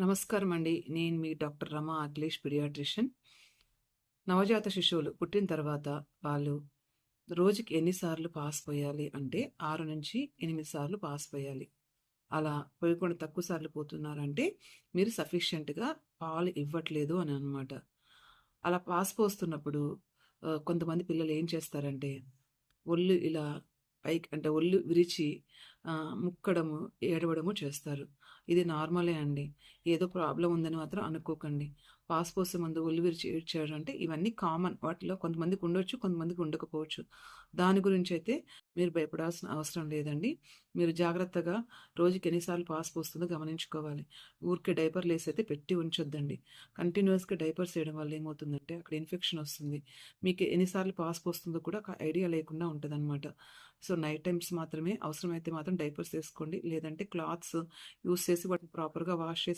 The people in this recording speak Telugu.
నమస్కారం అండి. నేను మీ డాక్టర్ రమ అఖిలేష్ పిడియాట్రిషియన్ నవజాత శిశువులు పుట్టిన తర్వాత వాళ్ళు రోజుకి ఎన్నిసార్లు పాస్ పోయాలి అంటే 6-8 సార్లు పాస్ పోయాలి. అలా పోయకుండా తక్కువ సార్లు పోతున్నారంటే మీరు సఫిషియెంట్‌గా పాలు ఇవ్వట్లేదు అని అనమాట అలా పాస్ పోస్తున్నప్పుడు కొంతమంది పిల్లలు ఏం చేస్తారంటే ఒళ్ళు ఇలా పైకి అంటే ఒళ్ళు విరిచి ముక్కడము, ఏడవడము చేస్తారు. ఇది నార్మలే అండి. ఏదో ప్రాబ్లం ఉందని మాత్రం అనుకోకండి. పాస్ పోసే ముందు ఒళ్ళు విరిచి అంటే ఇవన్నీ కామన్. వాటిలో కొంతమందికి ఉండొచ్చు, కొంతమందికి ఉండకపోవచ్చు. దాని గురించి అయితే మీరు భయపడాల్సిన అవసరం లేదండి. మీరు జాగ్రత్తగా రోజుకి ఎన్నిసార్లు పాస్ పోస్తుందో గమనించుకోవాలి. ఊరికే డైపర్‌లేసైతే పెట్టి ఉంచొద్దండి. కంటిన్యూయస్‌గా డైపర్స్ వేయడం వల్ల ఏమవుతుందంటే అక్కడ ఇన్ఫెక్షన్ వస్తుంది. మీకు ఎన్నిసార్లు పాస్ పోస్తుందో కూడా ఐడియా లేకుండా ఉంటదనమాట. సో, నైట్ టైమ్స్ మాత్రమే అవసరమైతే మాత్రం డైపర్స్ తీసుకోండి లేదంటే క్లాత్స్ యూస్ చేసి వాటిని ప్రాపర్‌గా వాష్ చేసి